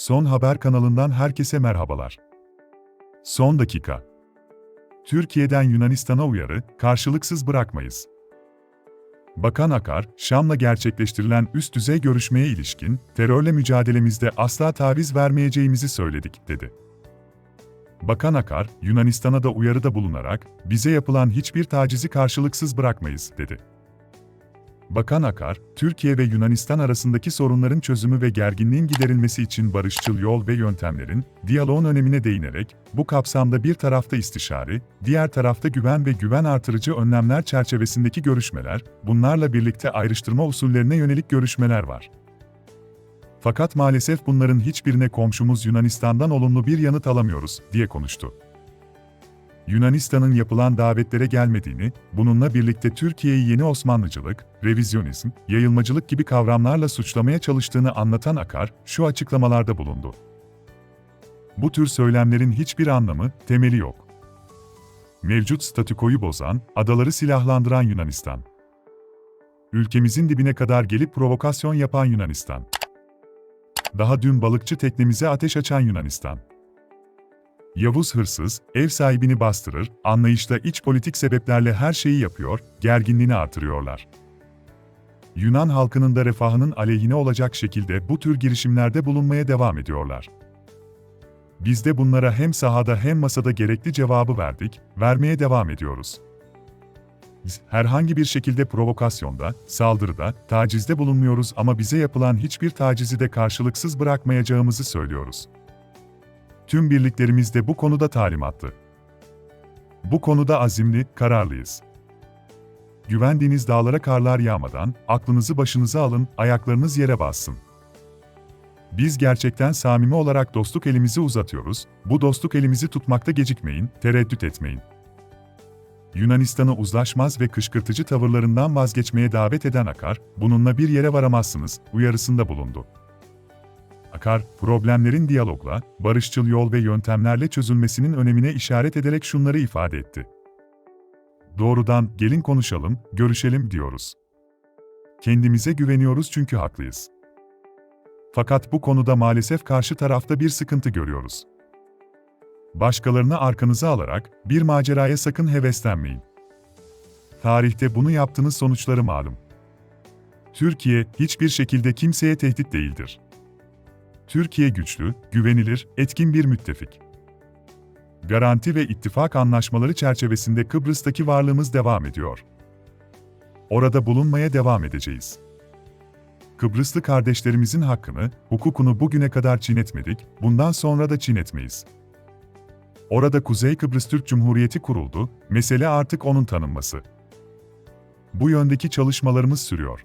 Son Haber kanalından herkese merhabalar. Son dakika. Türkiye'den Yunanistan'a uyarı, karşılıksız bırakmayız. Bakan Akar, Şam'la gerçekleştirilen üst düzey görüşmeye ilişkin, terörle mücadelemizde asla taviz vermeyeceğimizi söyledik, dedi. Bakan Akar, Yunanistan'a da uyarıda bulunarak, bize yapılan hiçbir tacizi karşılıksız bırakmayız, dedi. Bakan Akar, Türkiye ve Yunanistan arasındaki sorunların çözümü ve gerginliğin giderilmesi için barışçıl yol ve yöntemlerin, diyaloğun önemine değinerek, bu kapsamda bir tarafta istişare, diğer tarafta güven ve güven artırıcı önlemler çerçevesindeki görüşmeler, bunlarla birlikte ayrıştırma usullerine yönelik görüşmeler var. Fakat maalesef bunların hiçbirine komşumuz Yunanistan'dan olumlu bir yanıt alamıyoruz, diye konuştu. Yunanistan'ın yapılan davetlere gelmediğini, bununla birlikte Türkiye'yi yeni Osmanlıcılık, revizyonizm, yayılmacılık gibi kavramlarla suçlamaya çalıştığını anlatan Akar, şu açıklamalarda bulundu. Bu tür söylemlerin hiçbir anlamı, temeli yok. Mevcut statükoyu bozan, adaları silahlandıran Yunanistan. Ülkemizin dibine kadar gelip provokasyon yapan Yunanistan. Daha dün balıkçı teknemize ateş açan Yunanistan. Yavuz hırsız, ev sahibini bastırır, anlayışla iç politik sebeplerle her şeyi yapıyor, gerginliğini artırıyorlar. Yunan halkının da refahının aleyhine olacak şekilde bu tür girişimlerde bulunmaya devam ediyorlar. Biz de bunlara hem sahada hem masada gerekli cevabı verdik, vermeye devam ediyoruz. Biz herhangi bir şekilde provokasyonda, saldırıda, tacizde bulunmuyoruz ama bize yapılan hiçbir tacizi de karşılıksız bırakmayacağımızı söylüyoruz. Tüm birliklerimiz de bu konuda talimatlı. Bu konuda azimli, kararlıyız. Güvendiğiniz dağlara karlar yağmadan, aklınızı başınıza alın, ayaklarınız yere bassın. Biz gerçekten samimi olarak dostluk elimizi uzatıyoruz, bu dostluk elimizi tutmakta gecikmeyin, tereddüt etmeyin. Yunanistan'ı uzlaşmaz ve kışkırtıcı tavırlarından vazgeçmeye davet eden Akar, bununla bir yere varamazsınız, uyarısında bulundu. Akar, problemlerin diyalogla, barışçıl yol ve yöntemlerle çözülmesinin önemine işaret ederek şunları ifade etti. Doğrudan, gelin konuşalım, görüşelim diyoruz. Kendimize güveniyoruz çünkü haklıyız. Fakat bu konuda maalesef karşı tarafta bir sıkıntı görüyoruz. Başkalarını arkanıza alarak bir maceraya sakın heveslenmeyin. Tarihte bunu yaptığınız sonuçları malum. Türkiye hiçbir şekilde kimseye tehdit değildir. Türkiye güçlü, güvenilir, etkin bir müttefik. Garanti ve ittifak anlaşmaları çerçevesinde Kıbrıs'taki varlığımız devam ediyor. Orada bulunmaya devam edeceğiz. Kıbrıslı kardeşlerimizin hakkını, hukukunu bugüne kadar çiğnetmedik, bundan sonra da çiğnetmeyiz. Orada Kuzey Kıbrıs Türk Cumhuriyeti kuruldu, mesele artık onun tanınması. Bu yöndeki çalışmalarımız sürüyor.